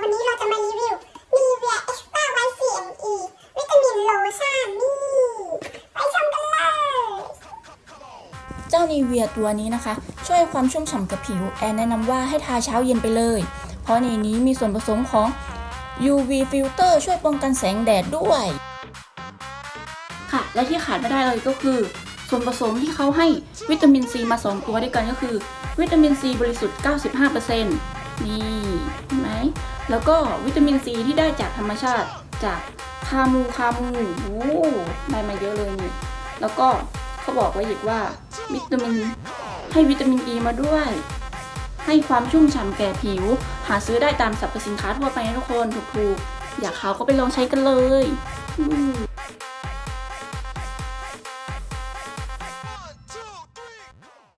วันนี้เราจะมารีวิวนีเวียเอ็กซ์ต้าไวท์ CME วิตามินโลชั่นนี่ไปชมกันเลย เจ้านีเวียตัวนี้นะคะ ช่วยความชุ่มฉ่ำกับผิว แอนแนะนำว่าให้ทาเช้าเย็นไปเลย เพราะในนี้มีส่วนผสมของ UV ฟิลเตอร์ช่วยป้องกันแสงแดดด้วย ค่ะ และที่ขาดไม่ได้เลยก็คือ ส่วนผสมที่เขาให้วิตามินซีมา 2 ตัวด้วยกันก็คือ วิตามินซีบริสุทธิ์ 95% นี่เห็นไหมแล้วก็วิตามินซีที่ได้จากธรรมชาติจากคามูคามูโอ้ได้มาเยอะเลยนี่แล้วก็เขาบอกไว้อีกว่าวิตามินให้วิตามินอ e ีมาด้วย ให้ความชุ่มฉ่ำแก่ผิว หาซื้อได้ตามสรรพสินค้าทั่วไปนะทุกคนถูกๆอยากเขาก็ไปลองใช้กันเลยอื